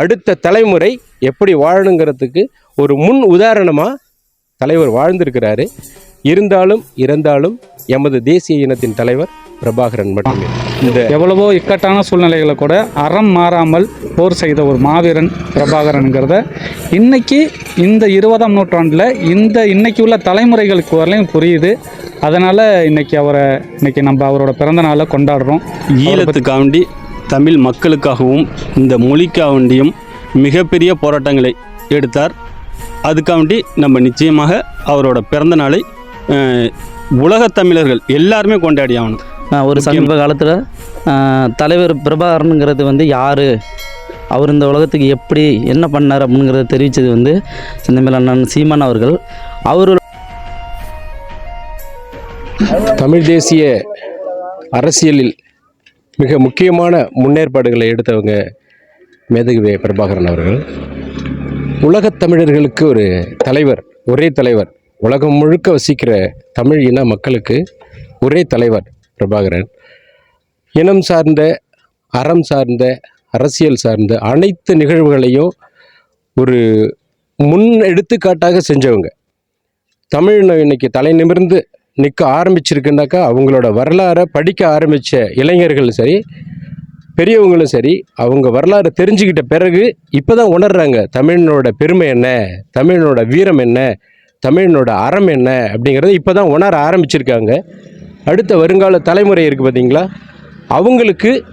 அடுத்த தலைமுறை எப்படி வாழணுங்கிறதுக்கு ஒரு முன் உதாரணமாக தலைவர் வாழ்ந்திருக்கிறாரு. இருந்தாலும் இறந்தாலும் எமது தேசிய இனத்தின் தலைவர் பிரபாகரன் மட்டுமே இந்த எவ்வளவோ இக்கட்டான சூழ்நிலைகளை கூட அறம் மாறாமல் போர் செய்த ஒரு மாவீரன் பிரபாகரனுங்கிறத இன்னைக்கு இந்த இருபதாம் நூற்றாண்டில் இந்த இன்னைக்கு உள்ள தலைமுறைகளுக்கு வரலையும் புரியுது. அதனால் இன்னைக்கு அவரை இன்னைக்கு நம்ம அவரோட பிறந்த நாளை கொண்டாடுறோம். ஈழத்துக்காண்டி தமிழ் மக்களுக்காகவும் இந்த மொழிக்காண்டியும் மிகப்பெரிய போராட்டங்களை எடுத்தார். அதுக்காண்டி நம்ம நிச்சயமாக அவரோட பிறந்த நாளை அஹ், உலகத் தமிழர்கள் எல்லாருமே கொண்டாடி ஆகணும். ஒரு சமீப காலத்தில் தலைவர் பிரபாகரனுங்கிறது வந்து யார்? அவர் இந்த உலகத்துக்கு எப்படி என்ன பண்ணார் அப்படிங்கிறத தெரிவித்தது வந்து சிந்தமிழ் அண்ணன் சீமான் அவர்கள். அவர் தமிழ் தேசிய அரசியலில் மிக முக்கியமான முன்னேற்பாடுகளை எடுத்தவங்க மேதகுவே பிரபாகரன் அவர்கள். உலகத் தமிழர்களுக்கு ஒரு தலைவர் ஒரே தலைவர் உலகம் முழுக்க வசிக்கிற தமிழ் இன மக்களுக்கு ஒரே தலைவர் பிரபாகரன். இனம் சார்ந்த அறம் சார்ந்த அரசியல் சார்ந்த அனைத்து நிகழ்வுகளையும் ஒரு முன் எடுத்துக்காட்டாக செஞ்சவங்க. தமிழ் இன்னைக்கு தலை நிமிர்ந்து நிற்க ஆரம்பிச்சிருக்குனாக்கா அவங்களோட வரலாறை படிக்க ஆரம்பித்த இளைஞர்களும் சரி பெரியவங்களும் சரி அவங்க வரலாறு தெரிஞ்சுக்கிட்ட பிறகு இப்போ தான் உணர்றாங்க தமிழனோட பெருமை என்ன தமிழனோட வீரம் என்ன தமிழனோட அறம் என்ன அப்படிங்கிறத இப்போ தான் உணர ஆரம்பிச்சிருக்காங்க. அடுத்த வருங்கால தலைமுறை இருக்குது பார்த்தீங்களா அவங்களுக்கு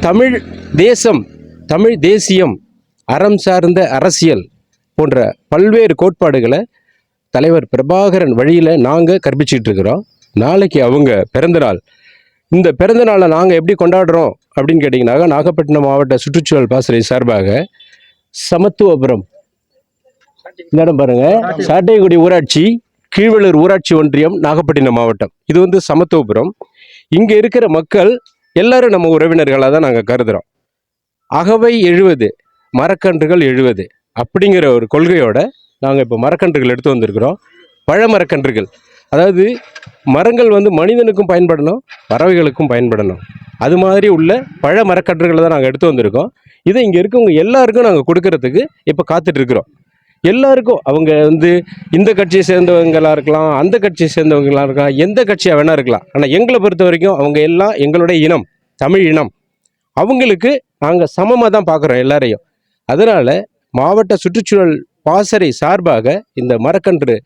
தமிழ் தேசம் தமிழ் தேசியம் அறம் சார்ந்த அரசியல் போன்ற பல்வேறு கோட்பாடுகளை தலைவர் பிரபாகரன் வழியில் நாங்கள் கற்பிச்சிட்டு இருக்கிறோம் நாளைக்கு அவங்க பிறந்தநாள் இந்த பிறந்தநாளை நாங்கள் எப்படி கொண்டாடுறோம் அப்படின்னு கேட்டிங்கனாக்கா நாகப்பட்டினம் மாவட்ட சுற்றுச்சூழல் பாசறை சார்பாக சமத்துவபுரம். இந்த இடம் பாருங்கள் சாட்டையகுடி ஊராட்சி கீழ்வளூர் ஊராட்சி ஒன்றியம் நாகப்பட்டினம் மாவட்டம். இது வந்து சமத்துவபுரம். இங்கே இருக்கிற மக்கள் எல்லாரும் நம்ம உறவினர்களாக தான் நாங்கள் கருதுகிறோம் அகவை எழுவது மரக்கன்றுகள் எழுவது அப்படிங்கிற ஒரு கொள்கையோட நாங்கள் இப்போ மரக்கன்றுகள் எடுத்து வந்திருக்கிறோம். பழ மரக்கன்றுகள் அதாவது மரங்கள் வந்து மனிதனுக்கும் பயன்படணும் பறவைகளுக்கும் பயன்படணும். அது மாதிரி உள்ள பழ மரக்கன்றுகளை தான் நாங்கள் எடுத்து வந்திருக்கோம். இதை இங்கே இருக்கவங்க எல்லாருக்கும் நாங்கள் கொடுக்கறதுக்கு இப்போ காத்துட்ருக்குறோம் எல்லாருக்கும் அவங்க வந்து இந்த கட்சியை சேர்ந்தவங்களாக இருக்கலாம் அந்த கட்சியை சேர்ந்தவங்களா இருக்கலாம் எந்த கட்சியாக வேணா இருக்கலாம். ஆனால் எங்களை பொறுத்த வரைக்கும் அவங்க எல்லாம் எங்களுடைய இனம் தமிழ் இனம். அவங்களுக்கு நாங்கள் சமமாக தான் பார்க்குறோம் எல்லாரையும். அதனால் மாவட்ட சுற்றுச்சூழல் பாசறை சார்பாக இந்த மரக்கன்று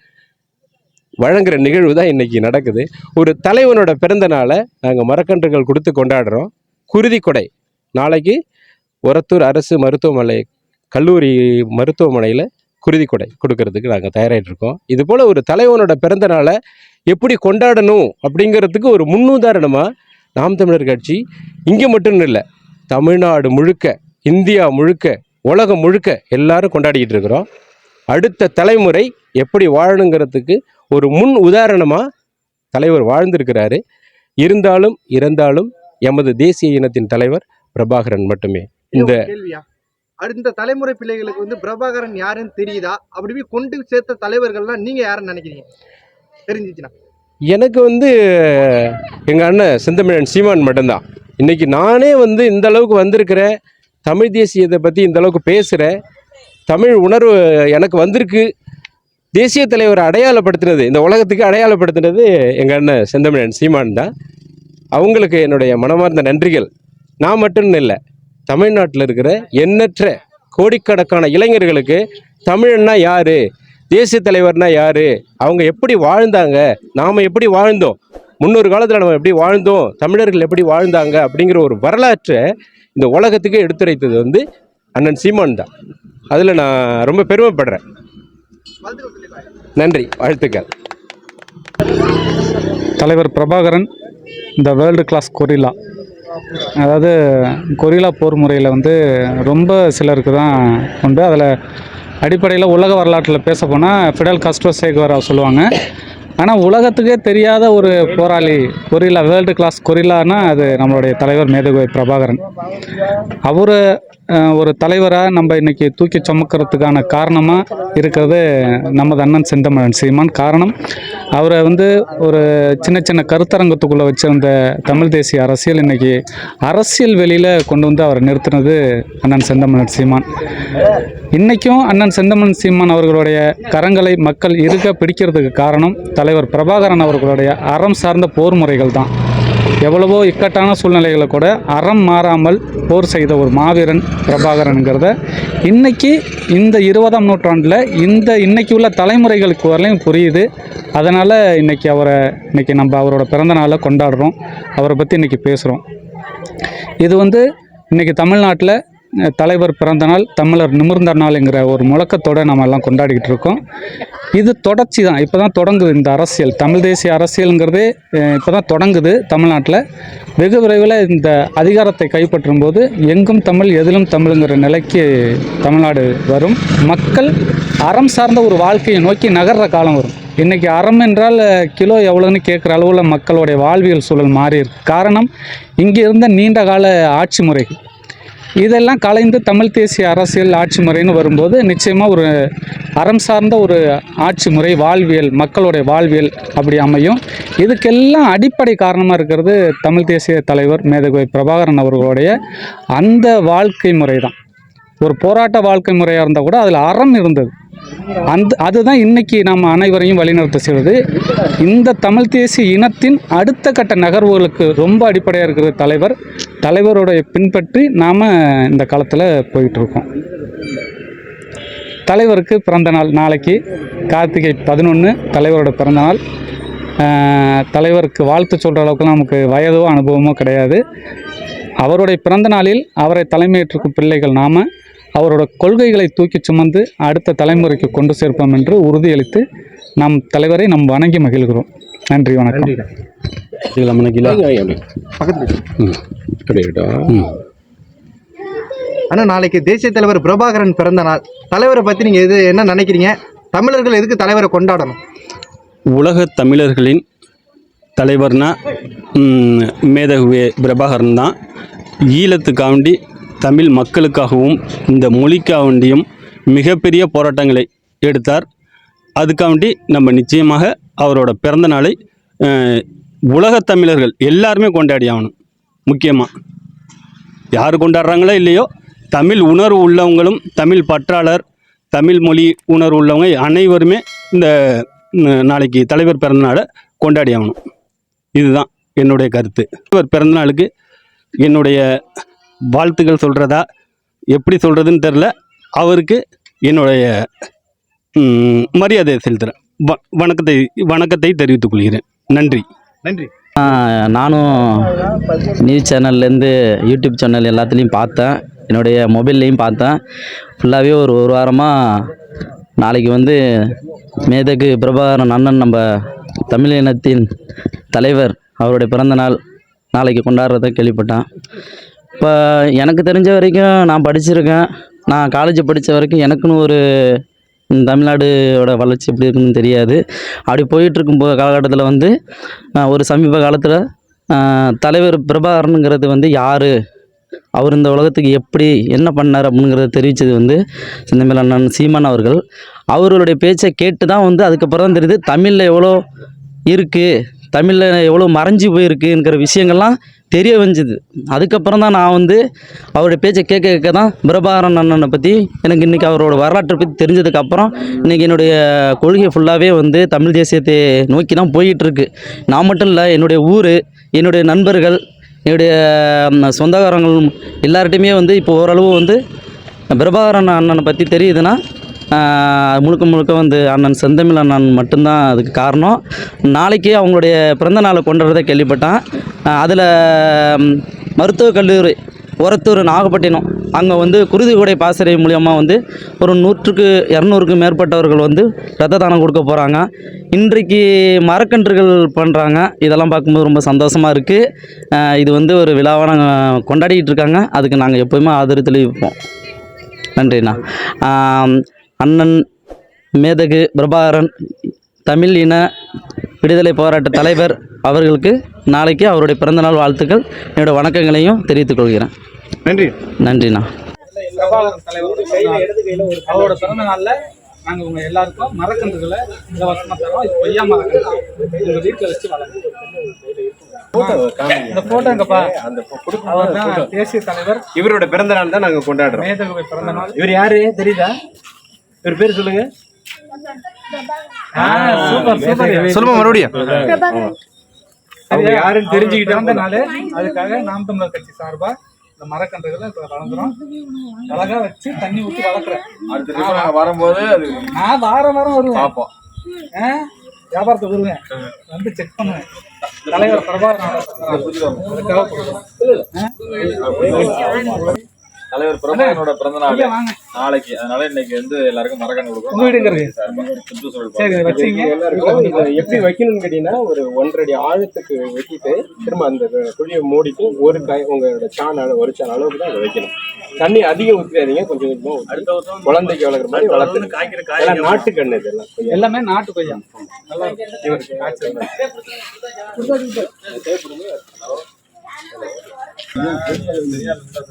வழங்குற நிகழ்வு தான் இன்றைக்கி நடக்குது. ஒரு தலைவனோட பிறந்த நாளை நாங்கள் மரக்கன்றுகள் கொடுத்து கொண்டாடுறோம். குருதி கொடை. நாளைக்கு ஒரத்தூர் அரசு மருத்துவமனை கல்லூரி மருத்துவமனையில் குருதி கொடை கொடுக்கறதுக்கு நாங்கள் தயாராகிட்டு இருக்கோம் இது போல் ஒரு தலைவனோட பிறந்த நாளை எப்படி கொண்டாடணும் அப்படிங்கிறதுக்கு ஒரு முன்னுதாரணமாக நாம் தமிழர் கட்சி இங்கே மட்டும் இல்லை தமிழ்நாடு முழுக்க இந்தியா முழுக்க உலகம் முழுக்க எல்லாரும் கொண்டாடிக்கிட்டு இருக்கிறோம். அடுத்த தலைமுறை எப்படி வாழணுங்கிறதுக்கு ஒரு முன் உதாரணமாக தலைவர் வாழ்ந்திருக்கிறாரு. இருந்தாலும் இறந்தாலும் எமது தேசிய இனத்தின் தலைவர் பிரபாகரன் மட்டுமே. இந்த அடுத்த தலைமுறை பிள்ளைகளுக்கு வந்து பிரபாகரன் யாருன்னு தெரியுதா? அப்படி கொண்டு சேர்த்த தலைவர்கள்லாம் நீங்க யாருன்னு நினைக்கிறீங்க? தெரிஞ்சிச்சுன்னா. எனக்கு வந்து எங்கள் அண்ணன் செந்தமிழன் சீமான் மட்டும்தான். இன்னைக்கு நானே வந்து இந்த அளவுக்கு வந்திருக்கிறேன் தமிழ் தேசியத்தை பற்றி இந்த அளவுக்கு பேசுகிறேன் தமிழ் உணர்வு எனக்கு வந்திருக்கு. தேசிய தலைவரை அடையாளப்படுத்தினது இந்த உலகத்துக்கு அடையாளப்படுத்தினது எங்கள் அண்ணன் செந்தமிழன் சீமான் தான். அவங்களுக்கு என்னுடைய மனமார்ந்த நன்றிகள். நான் மட்டும் இல்லை தமிழ்நாட்டில் இருக்கிற எண்ணற்ற கோடிக்கணக்கான இளைஞர்களுக்கு தமிழன்னா யார்? தேசிய தலைவர்னா யார்? அவங்க எப்படி வாழ்ந்தாங்க? நாம் எப்படி வாழ்ந்தோம்? முன்னொரு காலத்தில் நம்ம எப்படி வாழ்ந்தோம்? தமிழர்கள் எப்படி வாழ்ந்தாங்க? அப்படிங்கிற ஒரு வரலாற்றை இந்த உலகத்துக்கு எடுத்துரைத்தது வந்து அண்ணன் சீமான் தான். அதில் நான் ரொம்ப பெருமைப்படுறேன். நன்றி. வாழ்த்துக்கள். தலைவர் பிரபாகரன் இந்த வேர்ல்டு கிளாஸ் கொரில்லா. அதாவது கொரில்லா போர் முறையில் வந்து ரொம்ப சிலருக்கு தான் உண்டு. அதில் அடிப்படையில் உலக வரலாற்றில் பேச போனால் ஃபிடல் காஸ்ட்ரோ சேகுவரா சொல்லுவாங்க. ஆனால் உலகத்துக்கே தெரியாத ஒரு போராளி கொரில்லா வேர்ல்டு கிளாஸ் கொரில்லானா அது நம்மளுடைய தலைவர் மேதகுவை பிரபாகரன். அவர் ஒரு தலைவராக நம்ம இன்னைக்கு தூக்கி சுமக்கிறதுக்கான காரணமாக இருக்கிறது நமது அண்ணன் செந்தமிழன் சீமான். காரணம் அவரை வந்து ஒரு சின்ன சின்ன கருத்தரங்கத்துக்குள்ளே வச்சிருந்த தமிழ் தேசிய அரசியல் இன்னைக்கு அரசியல் வெளியில் கொண்டு வந்து அவரை நிறுத்தினது அண்ணன் செந்தமிழன் சீமான். இன்றைக்கும் அண்ணன் செந்தமிழன் சீமான் அவர்களுடைய கரங்களை மக்கள் இருக்க பிடிக்கிறதுக்கு காரணம் தலைவர் பிரபாகரன் அவர்களுடைய அறம் சார்ந்த போர் முறைகள் தான். எவ்வளவோ இக்கட்டான சூழ்நிலைகளை கூட அறம் மாறாமல் போர் செய்த ஒரு மாவீரன் பிரபாகரனுங்கிறத இன்றைக்கி இந்த இருபதாம் நூற்றாண்டில் இந்த இன்றைக்கி உள்ள தலைமுறைகளுக்கு வரலையும் புரியுது. அதனால் இன்னைக்கு அவரை இன்னைக்கு நம்ம அவரோட பிறந்த நாளை கொண்டாடுறோம். அவரை பற்றி இன்றைக்கி பேசுகிறோம் இது வந்து இன்னைக்கு தமிழ்நாட்டில் தலைவர் பிறந்த நாள் தமிழர் நிமிர்ந்த நாள்ங்கிற ஒரு முழக்கத்தோடு நம்ம எல்லாம் கொண்டாடிக்கிட்டு இருக்கோம். இது தொடர்ச்சி தான். இப்போ தான் தொடங்குது இந்த அரசியல். தமிழ் தேசிய அரசியலுங்கிறதே இப்போ தான் தொடங்குது தமிழ்நாட்டில். வெகு விரைவில் இந்த அதிகாரத்தை கைப்பற்றும் போது எங்கும் தமிழ் எதிலும் தமிழுங்கிற நிலைக்கு தமிழ்நாடு வரும். மக்கள் அறம் சார்ந்த ஒரு வாழ்க்கையை நோக்கி நகர்ற காலம் வரும். இன்றைக்கி அறம் என்றால் கிலோ எவ்வளோன்னு கேட்குற அளவில் மக்களுடைய வாழ்வியல் சூழல் மாறி இருக்கு. காரணம் இங்கே இருந்த நீண்ட கால ஆட்சி முறைகள் இதெல்லாம் கலைந்து தமிழ் தேசிய அரசியல் ஆட்சி முறைன்னு வரும்போது நிச்சயமாக ஒரு அறம் சார்ந்த ஒரு ஆட்சி முறை வாழ்வியல் மக்களுடைய வாழ்வியல் அப்படி அமையும். இதுக்கெல்லாம் அடிப்படை காரணமாக இருக்கிறது தமிழ் தேசிய தலைவர் மேதகுவை பிரபாகரன் அவர்களுடைய அந்த வாழ்க்கை முறை தான் ஒரு போராட்ட வாழ்க்கை முறையாக இருந்தால் கூட அதில் அறம் இருந்தது. அந்த அதுதான் இன்னைக்கு நாம் அனைவரையும் வழிநடத்த செய்வது. இந்த தமிழ் தேசிய இனத்தின் அடுத்த கட்ட நகர்வுகளுக்கு ரொம்ப அடிப்படையாக இருக்கிற தலைவர். தலைவருடைய பின்பற்றி நாம் இந்த காலத்தில் போயிட்டுருக்கோம். தலைவருக்கு பிறந்த நாள் நாளைக்கு கார்த்திகை பதினொன்று தலைவரோட பிறந்த நாள். தலைவருக்கு வாழ்த்து சொல்கிற அளவுக்கு நமக்கு வயதோ அனுபவமோ கிடையாது. அவருடைய பிறந்த நாளில் அவரை தலைமையேற்றுக்கும் பிள்ளைகள் நாம் அவரோட கொள்கைகளை தூக்கி சுமந்து அடுத்த தலைமுறைக்கு கொண்டு சேர்ப்போம் என்று உறுதியளித்து நம் தலைவரை நம் வணங்கி மகிழ்கிறோம். நன்றி வணக்கம். ஆனா நாளைக்கு தேசிய தலைவர் பிரபாகரன் பிறந்த நாள். தலைவரை பத்தி நீங்க எது என்ன நினைக்கிறீங்க? தமிழர்கள் எதுக்கு தலைவரை கொண்டாடணும்? உலக தமிழர்களின் தலைவர்னா ம், மேதகுவே பிரபாகரன் தான். ஈழத்துக்காண்டி தமிழ் மக்களுக்காகவும் இந்த மொழிக்காக வேண்டியும் மிகப்பெரிய போராட்டங்களை எடுத்தார். அதுக்காண்டி நம்ம நிச்சயமாக அவரோட பிறந்த நாளை உலகத் தமிழர்கள் எல்லாருமே கொண்டாடி ஆகணும் முக்கியமாக யார் கொண்டாடுறாங்களோ இல்லையோ தமிழ் உணர்வு உள்ளவங்களும் தமிழ் பற்றாளர் தமிழ் மொழி உணர்வு உள்ளவங்க அனைவருமே இந்த நாளைக்கு தலைவர் பிறந்தநாளை கொண்டாடி ஆகணும். இதுதான் என்னுடைய கருத்து. தலைவர் பிறந்தநாளுக்கு என்னுடைய வாழ்த்துக்கள் சொல்கிறதா எப்படி சொல்கிறதுன்னு தெரில அவருக்கு என்னுடைய மரியாதையை செலுத்துகிறேன் வ வணக்கத்தை வணக்கத்தை தெரிவித்துக் கொள்கிறேன். நன்றி. நன்றி. நானும் நியூஸ் சேனல்லேருந்து யூடியூப் சேனல் எல்லாத்துலேயும் பார்த்தேன். என்னுடைய மொபைல்லையும் பார்த்தேன். ஃபுல்லாகவே ஒரு ஒரு வாரமாக நாளைக்கு வந்து மேதகு பிரபாகரன் அண்ணன் நம்ம தமிழ் இனத்தின் தலைவர் அவருடைய பிறந்த நாள் நாளைக்கு கொண்டாடுறத கேள்விப்பட்டேன். இப்போ எனக்கு தெரிஞ்ச வரைக்கும் நான் படிச்சிருக்கேன். நான் காலேஜ் படித்த வரைக்கும் எனக்குன்னு ஒரு தமிழ்நாடோட வளர்ச்சி எப்படி இருக்குன்னு தெரியாது. அப்படி போயிட்டுருக்கும் போ காலகட்டத்தில் வந்து ஒரு சமீப காலத்தில் தலைவர் பிரபாகரனுங்கிறது வந்து யார்? அவர் இந்த உலகத்துக்கு எப்படி என்ன பண்ணார் அப்படிங்கிறத தெரிவித்தது வந்து செந்தமிழ் அண்ணன் சீமான் அவர்கள். அவர்களுடைய பேச்சை கேட்டு தான் வந்து அதுக்கப்புறம் தான் தெரியுது தமிழில் எவ்வளோ இருக்குது தமிழில் எவ்வளோ மறைஞ்சு போயிருக்குங்கிற விஷயங்கள்லாம் தெரிய வந்துது. அதுக்கப்புறம் தான் நான் வந்து அவருடைய பேச்சை கேட்க கேட்க தான் பிரபாகரன் அண்ணனை பற்றி எனக்கு இன்றைக்கி அவரோட வரலாற்றை பற்றி தெரிஞ்சதுக்கப்புறம் இன்றைக்கி என்னுடைய கொள்கை ஃபுல்லாகவே வந்து தமிழ் தேசியத்தை நோக்கி தான் போயிட்டுருக்கு நான் மட்டும் இல்லை என்னுடைய ஊர் என்னுடைய நண்பர்கள் என்னுடைய சொந்தக்காரங்கள் எல்லார்ட்டையுமே வந்து இப்போ ஓரளவு வந்து பிரபாகரன் அண்ணனை பற்றி தெரியுதுன்னா முழுக்க முழுக்க வந்து அண்ணன் செந்தமிழ் அண்ணன் மட்டும்தான் அதுக்கு காரணம். நாளைக்கு அவங்களுடைய பிறந்த நாளை கொண்டாடுறதை கேள்விப்பட்டேன். அதில் மருத்துவக் கல்லூரி ஒரத்தூர் நாகப்பட்டினம் அங்கே வந்து குருதிகுடை பாசறை மூலியமாக வந்து ஒரு நூற்றுக்கு இரநூறுக்கும் மேற்பட்டவர்கள் வந்து ரத்த தானம் கொடுக்க போகிறாங்க இன்றைக்கு மரக்கன்றுகள் பண்ணுறாங்க இதெல்லாம் பார்க்கும்போது ரொம்ப சந்தோஷமாக இருக்குது இது வந்து ஒரு விழாவாக நாங்கள் கொண்டாடிக்கிட்டு இருக்காங்க. அதுக்கு நாங்கள் எப்போயுமே ஆதரவு தெளிவிப்போம் நன்றிண்ணா. அண்ணன் மேதகு பிரபாகரன் தமிழ் இன விடுதலை போராட்ட தலைவர் அவர்களுக்கு நாளைக்கு அவருடைய பிறந்தநாள் வாழ்த்துக்கள். என்னோட வணக்கங்களையும் தெரிவித்துக் கொள்கிறேன். நன்றி. நன்றிண்ணா. பிரபாகரன் தலைவர் அவரோட பிறந்த நாளில் நாங்கள் உங்கள் எல்லாருக்கும் மரக்கன்றுகளை இலவசமாக தரோம். இது கொய்யா மரக்கன்று. உங்கள் வீட்டில் வச்சு வளர்ங்க இந்த போட்டோ எங்கப்பா? அவர் தான் தேசிய தலைவர். இவரோட பிறந்த நாள் தான் நாங்கள் கொண்டாடுறோம். மேதகுவை பிறந்த நாள் இவர் யாரு? தெரியுதா? இவர் பேர் சொல்லுங்க. Super super. சொல்லுமா மறுபடியும்? அவங்க யாருன்னு தெரிஞ்சுக்கிட்டா பிறந்த நாள் அதுக்காக நாம் தமிழர் கட்சி சார்பா இந்த மரக்கன்றுகளை இப்போ வளர்ந்துரும் அழகா வச்சு தண்ணி ஊற்றி வளர்க்குறேன். வரும்போது அது நான் வாரம் வாரம் வருவேன். பார்ப்போம்? வியாபாரத்தை வருவேன். வந்து செக் பண்ணுவேன். தலைவர் பிரபாகரன் அதுக்காக? தலைவர் பிரபாகரனோட பிறந்த நாள் நாளைக்கு. அதனால இன்னைக்கு வந்து எல்லாருக்கும் மரக்கன்று கொடுக்குறோம் உங்க வீடுங்கிறது சுற்றுச்சூழல் சரி வச்சீங்க. எப்படி வைக்கணும்னு கேட்டீங்கன்னா ஒரு ஒன்றரை ஆழத்துக்கு வெட்டிட்டு திரும்ப அந்த குழியை மூடிட்டு ஒரு காய் உங்களோட சாண அளவு ஒரு சாண அளவுக்கு தான் அதை வைக்கணும். தண்ணி அதிகம் ஊற்றிடாதீங்க கொஞ்சம் கொஞ்சமா ஊத்தி. குழந்தைக்கு வளர்க்குற மாதிரி வளர்த்து. காய்க்கிற நாட்டு கண்ணு இதெல்லாம் எல்லாமே. நாட்டு கொய்யா. நல்லா.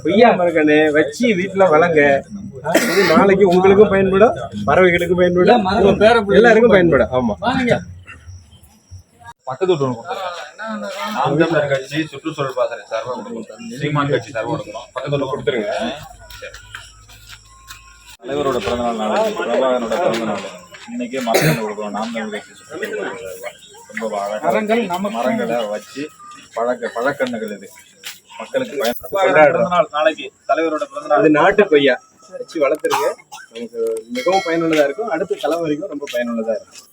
கொய்யா மரக்கண்ணு வச்சு வீட்டுல வளங்க. நாளைக்கு உங்களுக்கும் பயன்படும் பறவைகளுக்கும் பயன்படும் எல்லாருக்கும் பயன்படும். ஆமா. பக்கத்து கட்சி சுற்றுச்சூழல் பாசறை சார்பாக கொடுக்கணும் சீமான் கட்சி சார்பாக கொடுக்கணும் பக்கத்து வீட்டில் கொடுத்துருங்க. தலைவரோட பிறந்த நாள் நாளைக்கு பிரபாகரனோட பிறந்த நாள் இன்னைக்கு மரக்கன்று கொடுக்குறோம் நாம் கட்சி. ரொம்ப மரங்கள் மரங்களை வச்சு பழக்க பழக்கண்ணுகள் இது. மக்களுக்கு பயன் பிறந்த நாள் நாளைக்கு தலைவரோட பிறந்த நாள் அது நாட்டு கொய்யா. வச்சு வளர்த்துருங்க. நமக்கு மிகவும் பயனுள்ளதா இருக்கும். அடுத்த தலைமுறைக்கும் ரொம்ப பயனுள்ளதா இருக்கும்.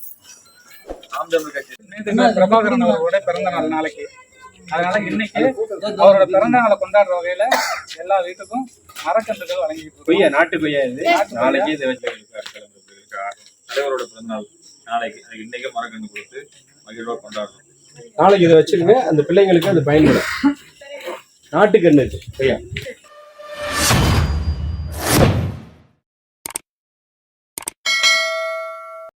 பிரபாகரன் அவரோட பிறந்த நாள் நாளைக்கு. அதனால இன்னைக்கு அவரோட பிறந்த நாளை கொண்டாடுற வகையில எல்லா வீட்டுக்கும் மரக்கன்றுகள் வழங்கிட்டு இருக்கோம். கொய்யா நாட்டு கொய்யா இது. நாளைக்கு இதை வச்சு தலைவரோட பிறந்த நாள் நாளைக்கு இன்னைக்கே மரக்கன்று கொடுத்து மகிழ்வா கொண்டாடுறோம். நாளைக்கு இதை வச்சுருங்க அந்த பிள்ளைங்களுக்கு அது பயன்படும். நாட்டுக்கண்ணு ஐயா.